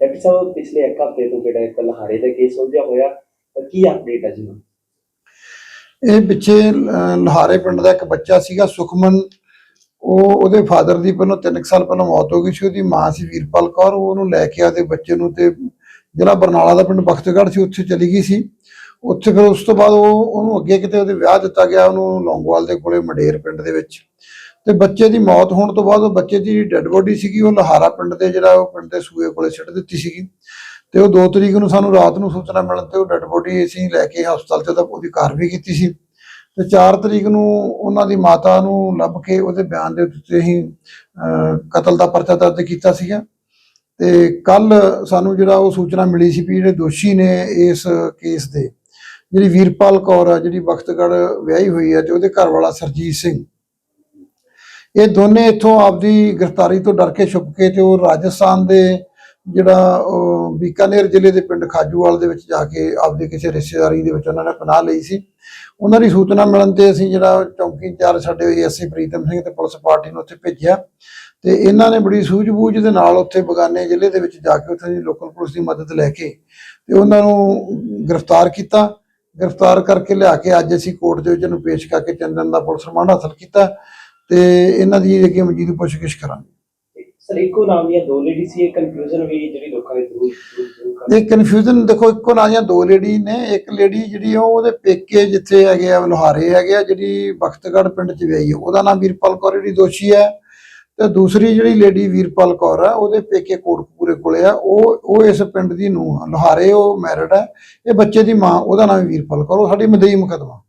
Doctor ਸਾਹਿਬ, ਪਿਛਲੇ ਇੱਕ ਹਫ਼ਤੇ ਤੋਂ ਜਿਹੜਾ ਇੱਕ ਲਹਾਰੇ ਦਾ ਕੇਸ ਉਲਝਿਆ ਹੋਇਆ ਕੀ ਅਪਡੇਟ ਹੈ ਜੀ? ਇਹ ਪਿੱਛੇ ਲਹਾਰੇ ਪਿੰਡ ਦਾ ਇੱਕ ਬੱਚਾ ਸੀਗਾ, ਸੁਖਮਨ। ਉਹ ਉਹਦੇ ਫਾਦਰ ਦੀ ਪਹਿਲਾਂ 3 ਸਾਲ ਪਹਿਲਾਂ ਮੌਤ ਹੋ ਗਈ ਸੀ, ਉਹਦੀ ਮਾਂ ਸੀ ਵੀਰਪਾਲ ਕੌਰ। ਉਹ ਉਹਨੂੰ ਲੈ ਕੇ ਆਦੇ ਬੱਚੇ ਨੂੰ ਤੇ ਜਿਹੜਾ ਬਰਨਾਲਾ ਦਾ ਪਿੰਡ ਬਖਤਗੜ੍ਹ ਸੀ, ਉੱਥੇ ਚਲੀ ਗਈ ਸੀ। ਉੱਥੇ ਫਿਰ ਉਸ ਤੋਂ ਬਾਅਦ ਉਹ ਉਹਨੂੰ ਅੱਗੇ ਕਿਤੇ ਉਹਦੇ ਵਿਆਹ ਦਿੱਤਾ ਗਿਆ, ਉਹਨੂੰ ਲੌਂਗਵਾਲ ਦੇ ਕੋਲੇ, ਮੰਡੇਰ ਪਿੰਡ ਦੇ ਵਿੱਚ। ਤੇ ਬੱਚੇ ਦੀ ਮੌਤ ਹੋਣ ਤੋਂ ਬਾਅਦ ਉਹ ਬੱਚੇ ਦੀ ਡੈੱਡ ਬੋਡੀ ਸੀਗੀ ਉਹ ਲਹਾਰਾ ਪਿੰਡ ਦੇ ਜਿਹੜਾ ਉਹ ਪਿੰਡ ਦੇ ਸੂਏ ਕੋਲੇ ਸਿੱਟ ਦਿੱਤੀ ਸੀਗੀ। ਤੇ ਉਹ 2 ਤਰੀਕ ਨੂੰ ਸਾਨੂੰ ਰਾਤ ਨੂੰ ਸੂਚਨਾ ਮਿਲਣ ਤੇ ਉਹ ਡੈੱਡ ਬੋਡੀ ਅਸੀਂ ਲੈ ਕੇ ਹਸਪਤਾਲ 'ਚ ਤਾਂ ਉਹਦੀ ਕਾਰਵਾਈ ਕੀਤੀ ਸੀ। ਤੇ 4 ਤਰੀਕ ਨੂੰ ਉਹਨਾਂ ਦੀ ਮਾਤਾ ਨੂੰ ਲੱਭ ਕੇ ਉਹਦੇ ਬਿਆਨ ਦੇ ਉੱਤੇ ਅਸੀਂ ਅਹ, ਕਤਲ ਦਾ ਪਰਚਾ ਦਰਜ ਕੀਤਾ ਸੀਗਾ। ਤੇ ਕੱਲ ਸਾਨੂੰ ਜਿਹੜਾ ਉਹ ਸੂਚਨਾ ਮਿਲੀ ਸੀ ਵੀ ਜਿਹੜੇ ਦੋਸ਼ੀ ਨੇ ਇਸ ਕੇਸ ਦੇ ਜਿਹੜੀ ਵੀਰਪਾਲ ਕੌਰ ਆ ਜਿਹੜੀ ਬਖਤਗੜ ਵਿਆਹੀ ਹੋਈ ਆ ਤੇ ਉਹਦੇ ਘਰ ਵਾਲਾ ਸਰਜੀਤ ਸਿੰਘ। ਇਹ ਦੋਨੇ ਇੱਥੋਂ ਆਪਦੀ ਗ੍ਰਿਫਤਾਰੀ ਤੋਂ ਡਰ ਕੇ ਛੁਪ ਕੇ ਤੇ ਉਹ ਰਾਜਸਥਾਨ ਦੇ ਜਿਹੜਾ, ਉਹ ਬੀਕਾਨੇਰ ਜ਼ਿਲ੍ਹੇ ਦੇ ਪਿੰਡ ਖਾਜੂਵਾਲ ਦੇ ਵਿੱਚ ਜਾ ਕੇ ਆਪਦੇ ਕਿਸੇ ਰਿਸ਼ਤੇਦਾਰੀ ਦੇ ਵਿੱਚ ਉਹਨਾਂ ਨੇ ਪਨਾਹ ਲਈ ਸੀ। ਉਹਨਾਂ ਦੀ ਸੂਚਨਾ ਮਿਲਣ ਤੇ ਅਸੀਂ ਜਿਹੜਾ ਚੌਂਕੀ ਇੰਚਾਰਜ ਸਾਡੇ ਹੋਏ ਐਸਏ ਪ੍ਰੀਤਮ ਸਿੰਘ ਤੇ ਪੁਲਿਸ ਪਾਰਟੀ ਨੂੰ ਉੱਥੇ ਭੇਜਿਆ ਤੇ ਇਹਨਾਂ ਨੇ ਬੜੀ ਸੂਝ-ਬੂਝ ਦੇ ਨਾਲ ਉੱਥੇ ਬਗਾਨੇ ਜ਼ਿਲ੍ਹੇ ਦੇ ਵਿੱਚ ਜਾ ਕੇ ਉੱਥੇ ਦੀ ਲੋਕਲ ਪੁਲਿਸ ਦੀ ਮਦਦ ਲੈ ਕੇ ਤੇ ਉਹਨਾਂ ਨੂੰ ਗ੍ਰਿਫਤਾਰ ਕੀਤਾ। ਗ੍ਰਿਫਤਾਰ ਕਰਕੇ ਲਿਆ ਕੇ ਅੱਜ ਅਸੀਂ ਕੋਰਟ ਦੇ ਵਿੱਚ ਇਹਨੂੰ ਪੇਸ਼ ਕਰਕੇ ਚੰਦਨ ਦਾ ਪੁਲਿਸ ਰਿਮਾਂਡ ਹਾਸਲ ਕੀਤਾ। ਤੇ ਇਹਨਾਂ ਦੀ ਅੱਗੇ ਮਜ਼ੀਦ ਪੁੱਛਗਿੱਛ ਕਰਾਂਗੇ। ਸਰ ਇੱਕੋ ਨਾਮ ਦੀਆਂ ਦੋ ਲੇਡੀ ਸੀ ਇਹ ਕਨਫਿਊਜ਼ਨ ਵੀ ਜਿਹੜੀ ਲੋਕਾਂ ਦੇ ਕਰ ਇਹ ਕਨਫਿਊਜ਼ਨ ਦੇਖੋ ਇੱਕੋ ਨਾਂ ਦੀਆਂ ਦੋ ਲੇਡੀ ਨੇ ਇੱਕ ਲੇਡੀ ਜਿਹੜੀ ਆ, ਉਹ ਉਹਦੇ ਪੇਕੇ ਜਿੱਥੇ ਹੈਗੇ ਆ ਲੋਹਾਰੇ ਹੈਗੇ ਆ ਜਿਹੜੀ ਬਖਤਗੜ ਪਿੰਡ ਚ ਵਿਆਹੀ ਹੈ ਉਹਦਾ ਨਾਮ ਵੀਰਪਾਲ ਕੌਰ ਜਿਹੜੀ ਦੋਸ਼ੀ ਹੈ ਤੇ ਦੂਸਰੀ ਜਿਹੜੀ ਲੇਡੀ ਵੀਰਪਾਲ ਕੌਰ ਆ ਉਹਦੇ ਪੇਕੇ ਕੋਟਕਪੂਰੇ ਕੋਲੇ ਆ। ਉਹ ਉਹ ਇਸ ਪਿੰਡ ਦੀ ਨੂੰਹ ਆ ਲੋਹਾਰੇ ਉਹ ਮੈਰਿਡ ਹੈ ਇਹ ਬੱਚੇ ਦੀ ਮਾਂ ਉਹਦਾ ਨਾਮ ਵੀਰਪਾਲ ਕੌਰ ਉਹ ਸਾਡੀ ਮਦਈ ਮੁਕਦਮਾ।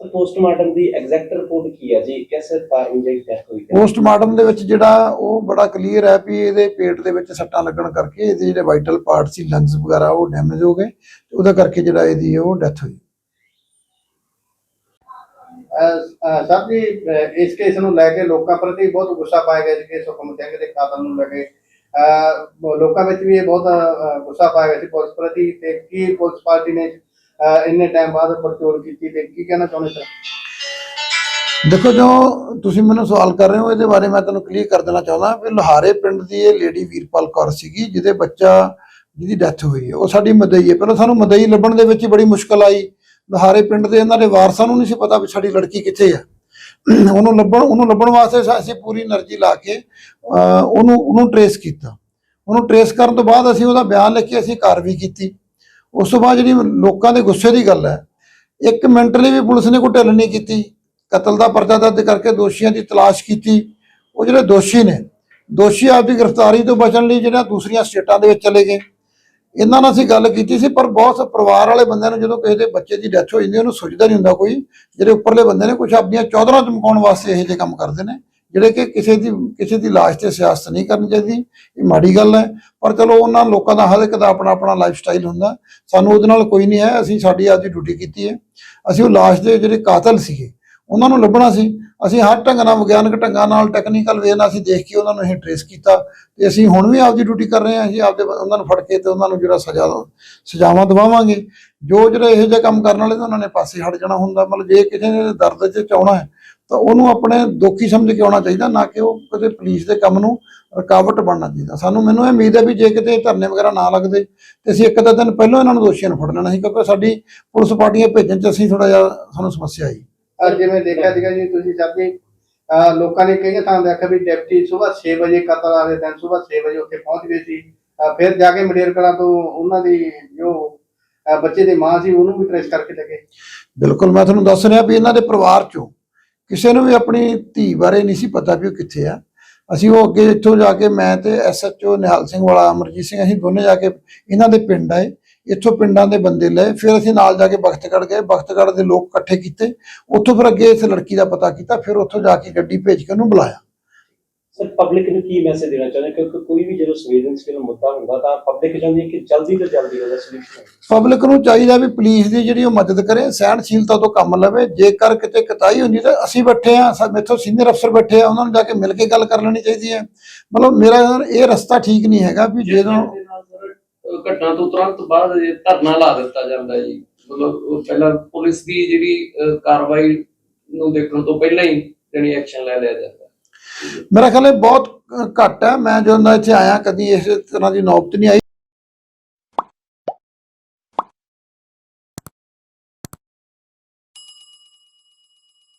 ਸਰ ਪੋਸਟਮਾਰਟਮ ਦੀ ਐਗਜ਼ੈਕਟ ਰਿਪੋਰਟ ਕੀ ਹੈ ਜੀ? ਕਿਸ ਕਾਰਨ ਜਿਹੜੀ ਡੈਥ ਹੋਈ ਹੈ? ਪੋਸਟਮਾਰਟਮ ਦੇ ਵਿੱਚ ਜਿਹੜਾ ਉਹ ਬੜਾ ਕਲੀਅਰ ਹੈ ਵੀ ਇਹਦੇ ਪੇਟ ਦੇ ਵਿੱਚ ਸੱਟਾਂ ਲੱਗਣ ਕਰਕੇ ਇਹਦੇ ਜਿਹੜੇ ਵਾਈਟਲ ਪਾਰਟ ਸੀ ਲੰਗਸ ਵਗੈਰਾ ਉਹ ਡੈਮੇਜ ਹੋ ਗਏ ਤੇ ਉਹਦਾ ਕਰਕੇ ਜਿਹੜਾ ਇਹਦੀ ਉਹ ਡੈਥ ਹੋਈ। ਸਰ ਜੀ ਇਸ ਕੇਸ ਨੂੰ ਲੈ ਕੇ ਲੋਕਾਂ ਪ੍ਰਤੀ ਬਹੁਤ ਗੁੱਸਾ ਪਾਇਆ ਗਿਆ ਸੀ ਕਿ ਸੁਖਮ ਸਿੰਘ ਦੇ ਕਾਤਲ ਨੂੰ ਲੈ ਕੇ। ਅਹ ਲੋਕਾਂ ਵਿੱਚ ਵੀ ਇਹ ਬਹੁਤ ਗੁੱਸਾ ਪਾਇਆ ਗਿਆ ਸੀ ਪੁਲਿਸ ਪ੍ਰਤੀ ਤੇ ਕੀ ਪੁਲਿਸ ਪਾਰਟੀ ਨੇ ਇੰਨੇ ਟਾਈਮ ਬਾਅਦ ਪਰਚੋਲ ਕੀਤੀ ਤੇ ਕੀ ਕਹਿਣਾ ਚਾਹੁੰਦੇ ਸਰ? ਦੇਖੋ, ਜੋ ਤੁਸੀਂ ਮੈਨੂੰ ਸਵਾਲ ਕਰ ਰਹੇ ਹੋ, ਇਹਦੇ ਬਾਰੇ ਮੈਂ ਤੁਹਾਨੂੰ ਕਲੀਅਰ ਕਰ ਦੇਣਾ ਚਾਹੁੰਦਾ ਵੀ ਲੋਹਾਰੇ ਪਿੰਡ ਦੀ ਇਹ ਲੇਡੀ ਵੀਰਪਾਲ ਕੌਰ ਸੀਗੀ, ਜਿਹਦੇ ਬੱਚਾ, ਜਿਹਦੀ ਡੈਥ ਹੋਈ ਹੈ, ਉਹ ਸਾਡੀ ਮਦਈ ਹੈ। ਪਹਿਲਾਂ ਸਾਨੂੰ ਮਦਈ ਲੱਭਣ ਦੇ ਵਿੱਚ ਬੜੀ ਮੁਸ਼ਕਲ ਆਈ। ਲੋਹਾਰੇ ਪਿੰਡ ਦੇ ਇਹਨਾਂ ਦੇ ਵਾਰਸਾਂ ਨੂੰ ਨਹੀਂ ਸੀ ਪਤਾ ਵੀ ਸਾਡੀ ਲੜਕੀ ਕਿੱਥੇ ਆ। ਉਹਨੂੰ ਲੱਭਣ ਉਹਨੂੰ ਲੱਭਣ ਵਾਸਤੇ ਅਸੀਂ ਪੂਰੀ એનર્ਜੀ ਲਾ ਕੇ ਉਹਨੂੰ ਉਹਨੂੰ ਟਰੇਸ ਕੀਤਾ। ਉਹਨੂੰ ਟਰੇਸ ਕਰਨ ਤੋਂ ਬਾਅਦ ਅਸੀਂ ਉਹਦਾ ਬਿਆਨ ਲਿਖ ਕੇ ਅਸੀਂ ਕਾਰਵਾਈ ਕੀਤੀ। ਉਸ ਤੋਂ ਬਾਅਦ ਜਿਹੜੀ ਲੋਕਾਂ ਦੇ ਗੁੱਸੇ ਦੀ ਗੱਲ ਹੈ, ਇੱਕ ਮਿੰਟ ਲਈ ਵੀ ਪੁਲਿਸ ਨੇ ਕੋਈ ਢਿੱਲ ਨਹੀਂ ਕੀਤੀ। ਕਤਲ ਦਾ ਪਰਚਾ ਦਰਜ ਕਰਕੇ ਦੋਸ਼ੀਆਂ ਦੀ ਤਲਾਸ਼ ਕੀਤੀ। ਉਹ ਜਿਹੜੇ ਦੋਸ਼ੀ ਨੇ, ਦੋਸ਼ੀ ਆਪਦੀ ਗ੍ਰਿਫਤਾਰੀ ਤੋਂ ਬਚਣ ਲਈ ਜਿਹੜਾ ਦੂਸਰੀਆਂ ਸਟੇਟਾਂ ਦੇ ਵਿੱਚ ਚਲੇ ਗਏ। ਇਹਨਾਂ ਨਾਲ ਅਸੀਂ ਗੱਲ ਕੀਤੀ ਸੀ, ਪਰ ਬਹੁਤ ਪਰਿਵਾਰ ਵਾਲੇ ਬੰਦਿਆਂ ਨੂੰ ਜਦੋਂ ਕਿਸੇ ਦੇ ਬੱਚੇ ਦੀ ਡੈਥ ਹੋ ਜਾਂਦੀ ਉਹਨੂੰ ਸੋਚਦਾ ਨਹੀਂ ਹੁੰਦਾ ਕੋਈ, ਜਿਹੜੇ ਉੱਪਰਲੇ ਬੰਦੇ ਨੇ ਕੁਝ ਆਪਣੀਆਂ ਚੌਧਰਾਂ ਚਮਕਾਉਣ ਵਾਸਤੇ ਇਹੋ ਜਿਹੇ ਕੰਮ ਕਰਦੇ ਨੇ। ਜਿਹੜੇ ਕਿ ਕਿਸੇ ਦੀ ਕਿਸੇ ਦੀ ਲਾਸ਼ ਤੇ ਸਿਆਸਤ ਨਹੀਂ ਕਰਨੀ ਚਾਹੀਦੀ, ਇਹ ਮਾੜੀ ਗੱਲ ਹੈ। ਪਰ ਚਲੋ ਉਹਨਾਂ ਲੋਕਾਂ ਦਾ ਹਰ ਇੱਕ ਦਾ ਆਪਣਾ ਆਪਣਾ ਲਾਈਫ ਸਟਾਈਲ ਹੁੰਦਾ। ਸਾਨੂੰ ਉਹਦੇ ਨਾਲ ਕੋਈ ਨਹੀਂ ਹੈ, ਅਸੀਂ ਸਾਡੀ ਆਪਦੀ ਡਿਊਟੀ ਕੀਤੀ ਹੈ। ਅਸੀਂ ਉਹ ਲਾਸ਼ ਦੇ ਜਿਹੜੇ ਕਾਤਲ ਸੀਗੇ, ਉਹਨਾਂ ਨੂੰ ਲੱਭਣਾ ਸੀ। ਅਸੀਂ ਹਰ ਢੰਗ ਨਾਲ ਵਿਗਿਆਨਕ ਢੰਗਾਂ ਨਾਲ ਟੈਕਨੀਕਲ ਵੇ ਨਾਲ ਅਸੀਂ ਦੇਖ ਕੇ ਉਹਨਾਂ ਨੂੰ ਇਹ ਟ੍ਰੇਸ ਕੀਤਾ। ਤੇ ਅਸੀਂ ਹੁਣ ਵੀ ਆਪਦੀ ਡਿਊਟੀ ਕਰ ਰਹੇ ਹਾਂ, ਅਸੀਂ ਆਪਦੇ ਉਹਨਾਂ ਨੂੰ ਫੜ ਕੇ ਤੇ ਉਹਨਾਂ ਨੂੰ ਜਿਹੜਾ ਸਜ਼ਾ ਸਜ਼ਾਵਾਂ ਦਿਵਾਵਾਂਗੇ। ਜੋ ਜਿਹੜੇ ਇਹੋ ਜਿਹੇ ਕੰਮ ਕਰਨ ਵਾਲੇ ਤਾਂ ਉਹਨਾਂ ਨੇ ਪਾਸੇ ਹਟ ਜਾਣਾ ਹੁੰਦਾ। ਮਤਲਬ ਜੇ ਕਿਸੇ ਨੇ ਦਰਦ 'ਚ ਚਾਉਣਾ ਹੈ ਤਾਂ ਉਹਨੂੰ ਆਪਣੇ ਦੋਖੀ ਸਮਝ ਕੇ ਆਉਣਾ ਚਾਹੀਦਾ ਨਾ ਕਿ ਉਹ ਕਦੇ ਪੁਲਿਸ ਦੇ ਕੰਮ ਨੂੰ ਰੁਕਾਵਟ ਬਣਨਾ ਚਾਹੀਦਾ। ਸਾਨੂੰ ਮੈਨੂੰ ਇਹ ਉਮੀਦ ਹੈ ਵੀ ਜੇ ਕਿਤੇ ਧਰਨੇ ਵਗੈਰਾ ਨਾ ਲੱਗਦੇ ਤੇ ਅਸੀਂ ਇੱਕ ਅੱਧਾ ਦਿਨ ਪਹਿਲਾਂ ਇਹਨਾਂ ਨੂੰ ਦੋਸ਼ੀਆਂ ਨੂੰ ਫੜ ਲੈਣਾ ਸੀ ਕਿਉਂਕਿ ਸਾਡੀ ਪੁਲਿਸ ਪਾਰਟੀਆਂ ਭੇਜਣ 'ਚ ਅਸੀਂ ਥੋੜਾ ਜਿਹਾ ਸਾਨੂੰ ਸਮੱਸਿਆ ਆਈ। ਅਹ ਜਿਵੇਂ ਦੇਖਿਆ ਸੀਗਾ ਜੀ ਤੁਸੀਂ ਜੀ ਅਹ ਲੋਕਾਂ ਨੇ ਕਈ ਥਾਂ ਦੇਖਿਆ ਵੀ ਡਿਪਟੀ ਸਵੇਰ 6 ਵਜੇ ਕਤਲ ਵਾਲੇ ਦਿਨ ਸਵੇਰ 6 ਵਜੇ ਉੱਥੇ ਪਹੁੰਚ ਗਏ ਸੀ ਫਿਰ ਜਾ ਕੇ ਮਡੇਰ ਕਲਾਂ ਤੋਂ ਉਹਨਾਂ ਦੀ ਜੋ ਬੱਚੇ ਦੀ ਮਾਂ ਸੀ ਉਹਨੂੰ ਵੀ ਟ੍ਰੇਸ ਕਰਕੇ ਲੱਗੇ ਬਿਲਕੁਲ ਮੈਂ ਤੁਹਾਨੂੰ ਦੱਸ ਰਿਹਾ ਵੀ ਇਹਨਾਂ ਦੇ ਪਰਿਵਾਰ ਚੋਂ ਕਿਸੇ ਨੂੰ ਵੀ ਆਪਣੀ ਧੀ ਬਾਰੇ ਨਹੀਂ ਸੀ ਪਤਾ ਵੀ ਉਹ ਕਿੱਥੇ ਆ। ਅਸੀਂ ਉਹ ਅੱਗੇ ਇੱਥੋਂ ਜਾ ਕੇ ਮੈਂ ਤੇ ਐਸਐਚਓ ਨਿਹਾਲ ਸਿੰਘ ਵਾਲਾ, ਅਮਰਜੀਤ ਸਿੰਘ, ਅਸੀਂ ਦੋਨੇ ਜਾ ਕੇ ਇਹਨਾਂ ਦੇ ਪਿੰਡ ਆਏ। ਇੱਥੋਂ ਪਿੰਡਾਂ ਦੇ ਬੰਦੇ ਲਏ। ਫਿਰ ਅਸੀਂ ਨਾਲ ਜਾ ਕੇ ਬਖਤਗੜ ਗਏ। ਬਖਤਗੜ ਦੇ ਲੋਕ ਇਕੱਠੇ ਕੀਤੇ। ਉੱਥੋਂ ਫਿਰ ਅੱਗੇ ਇਸ ਲੜਕੀ ਦਾ ਪਤਾ ਕੀਤਾ। ਫਿਰ ਉੱਥੋਂ ਜਾ ਕੇ ਗੱਡੀ ਭੇਜ ਕੇ ਉਹਨੂੰ ਬੁਲਾਇਆ। ਸਰ ਪਬਲਿਕ ਨੂੰ ਕੀ ਮੈਸੇਜ ਦੇਣਾ ਚਾਹੁੰਦੇ? ਕਿਉਂਕਿ ਕੋਈ ਵੀ ਜਦੋਂ ਸੰਵੇਦਨਸ਼ੀਲ ਮੁੱਦਾ ਹੁੰਦਾ ਤਾਂ ਪਬਲਿਕ ਚਾਹੁੰਦੀ ਹੈ ਕਿ ਜਲਦੀ ਤੋਂ ਜਲਦੀ ਉਹਦਾ ਸੋਲੂਸ਼ਨ ਪਬਲਿਕ ਨੂੰ ਚਾਹੀਦਾ ਵੀ ਪੁਲਿਸ ਦੀ ਜਿਹੜੀ ਉਹ ਮਦਦ ਕਰੇ ਸਹਿਣਸ਼ੀਲਤਾ ਤੋਂ ਕੰਮ ਲਵੇ। ਜੇਕਰ ਕਿਤੇ ਕਤਾਈ ਹੁੰਦੀ ਤਾਂ ਅਸੀਂ ਬੈਠੇ ਆ ਮੇਥੋਂ ਸੀਨੀਅਰ ਅਫਸਰ ਬੈਠੇ ਆ ਉਹਨਾਂ ਨੂੰ ਜਾ ਕੇ ਮਿਲ ਕੇ ਗੱਲ ਕਰ ਲੈਣੀ ਚਾਹੀਦੀ ਹੈ। ਮਤਲਬ ਮੇਰਾ ਇਹ ਰਸਤਾ ਠੀਕ ਨਹੀਂ ਹੈਗਾ ਵੀ ਜਦੋਂ ਘਟਨਾ ਤੋਂ ਤੁਰੰਤ ਬਾਅਦ ਜੇ ਧਰਨਾ ਲਾ ਦਿੱਤਾ ਜਾਂਦਾ ਜੀ ਮਤਲਬ ਉਹ ਪਹਿਲਾਂ ਪੁਲਿਸ ਦੀ ਜਿਹੜੀ ਕਾਰਵਾਈ ਨੂੰ ਦੇਖਣ ਤੋਂ ਪਹਿਲਾਂ ਹੀ ਜਿਹੜੀ ਐਕਸ਼ਨ ਲੈ ਲਿਆ ਜਾਂਦਾ ਮੇਰਾ ਖਿਆਲ ਇਹ ਬਹੁਤ ਘੱਟ ਹੈ। ਮੈਂ ਜਦੋਂ ਦਾ ਇੱਥੇ ਆਇਆ, ਕਦੀ ਇਸ ਤਰ੍ਹਾਂ ਦੀ ਨੌਬਤ ਨਹੀਂ ਆਈ।